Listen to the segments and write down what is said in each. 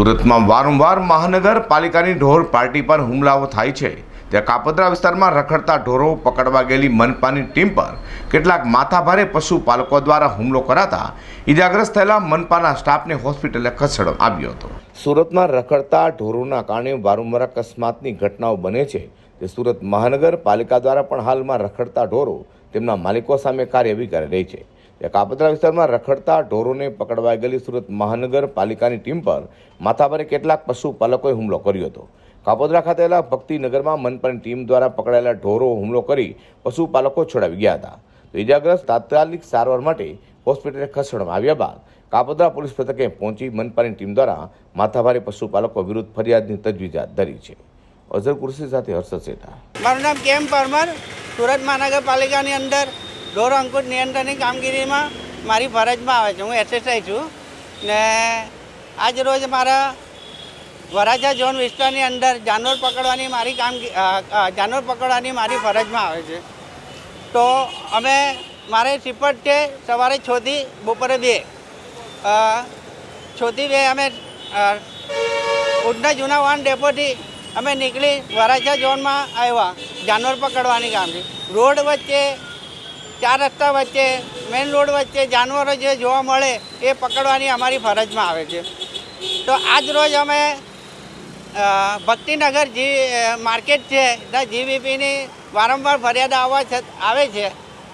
સુરતમાં વારંવાર મહાનગરપાલિકાની ઢોર પાર્ટી પર હુમલાઓ થાય છે. ત્યાં કાપોદ્રા વિસ્તારમાં રખડતા ઢોરો પકડવા ગયેલી મનપાની ટીમ પર કેટલાક માથાભારે પશુપાલકો દ્વારા હુમલો કરાતા ઇજાગ્રસ્ત થયેલા મનપાના સ્ટાફને હોસ્પિટલે ખસેડવામાં આવ્યો હતો. સુરતમાં રખડતા ઢોરોના કારણે વારંવાર અકસ્માતની ઘટનાઓ બને છે. તે સુરત મહાનગરપાલિકા દ્વારા પણ હાલમાં રખડતા ઢોરો તેમના માલિકો સામે કાર્યવાહી કરી રહી છે. કાપોદ્રા વિસ્તારમાં રખડતા ઢોરોને પકડવા ગયેલી સુરત મહાનગરપાલિકાની ટીમ પર માથાભારે કેટલાક પશુપાલકોએ હુમલો કર્યો હતો. કાપોદ્રા ખાતે આવેલા ભક્તિનગરમાં મનપાની ટીમ દ્વારા પકડાયેલા ઢોરો હુમલો કરી પશુપાલકો છોડાવી ગયા હતા. તો ઇજાગ્રસ્ત તાત્કાલિક સારવાર માટે હોસ્પિટલે ખસેડવામાં આવ્યા બાદ કાપોદ્રા પોલીસ મથકે પહોંચી મનપાની ટીમ દ્વારા માથાભારે પશુપાલકો વિરુદ્ધ ફરિયાદની તજવીજ હાથ ધરી છે. અઝર કુર્સી સાથે હર્ષદ સેઠા. મારું નામ કેમ પરમાર? સુરત મહાનગરપાલિકાની અંદર અંકુર નિયંત્રણની કામગીરીમાં મારી ફરજમાં આવે છે. હું એસએસઆઈ છું ને આજ રોજ મારા વરાછા ઝોન વિસ્તારની અંદર જાનવર પકડવાની મારી કામગી અ, અ, જાનવર પકડવાની મારી ફરજમાં આવે છે. તો અમે મારે સિપટ છે સવારે છથી બપોરે બે. છથી બે અમે ઉઠના જૂના વાહન ડેપોથી અમે નીકળી વરાછા ઝોનમાં આવ્યા જાનવર પકડવાની કામગીરી. રોડ વચ્ચે ચાર રસ્તા વચ્ચે મેઇન રોડ વચ્ચે જાનવરો જે જોવા મળે એ પકડવાની અમારી ફરજમાં આવે છે. તો આજ રોજ અમે ભક્તિનગર જી માર્કેટ છે ત્યાં જીવીપીની વારંવાર ફરિયાદ આવવા આવે છે.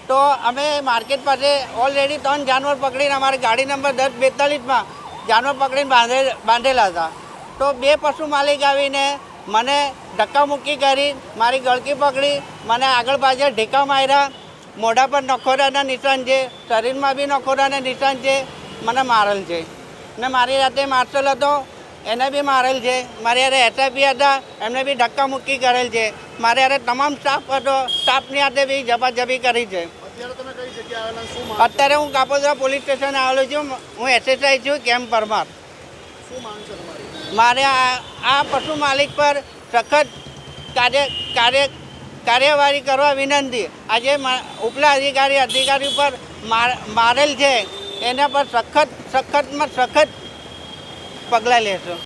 તો અમે માર્કેટ પાસે ઓલરેડી ત્રણ જાનવર પકડીને અમારી ગાડી નંબર દસ બેતાલીસમાં જાનવર પકડીને બાંધે બાંધેલા હતા. તો બે પશુ માલિક આવીને મને ધક્કામુક્કી કરી, મારી ગળકી પકડી, મને આગળ પાછળ ઢીકા માર્યા મોઢા પર નખોરાના નિશાન છે શરીરમાં બી નખોરાના નિશાન છે મને મારેલ છે. ને મારી રાતે માર્શલ હતો એને બી મારેલ છે. મારી યારે એસઆઈપી હતા એમને બી ધક્કા મુક્કી કરેલ છે. મારે યારે તમામ સ્ટાફ હતો સ્ટાફની હાથે બી ઝપાઝપી કરી છે. અત્યારે હું કાપોદરા પોલીસ સ્ટેશન આવેલો છું હું એસએસઆઈ છું કેમ્પ પરમાર. મારે આ પશુ માલિક પર સખત કાર્ય કાર્ય કાર્યવાહી કરવા વિનંતી. આજે ઉપલા અધિકારી અધિકારી ઉપર માર- મારેલ છે. એના પર સખત, સખતમાં સખત પગલાં લેશો.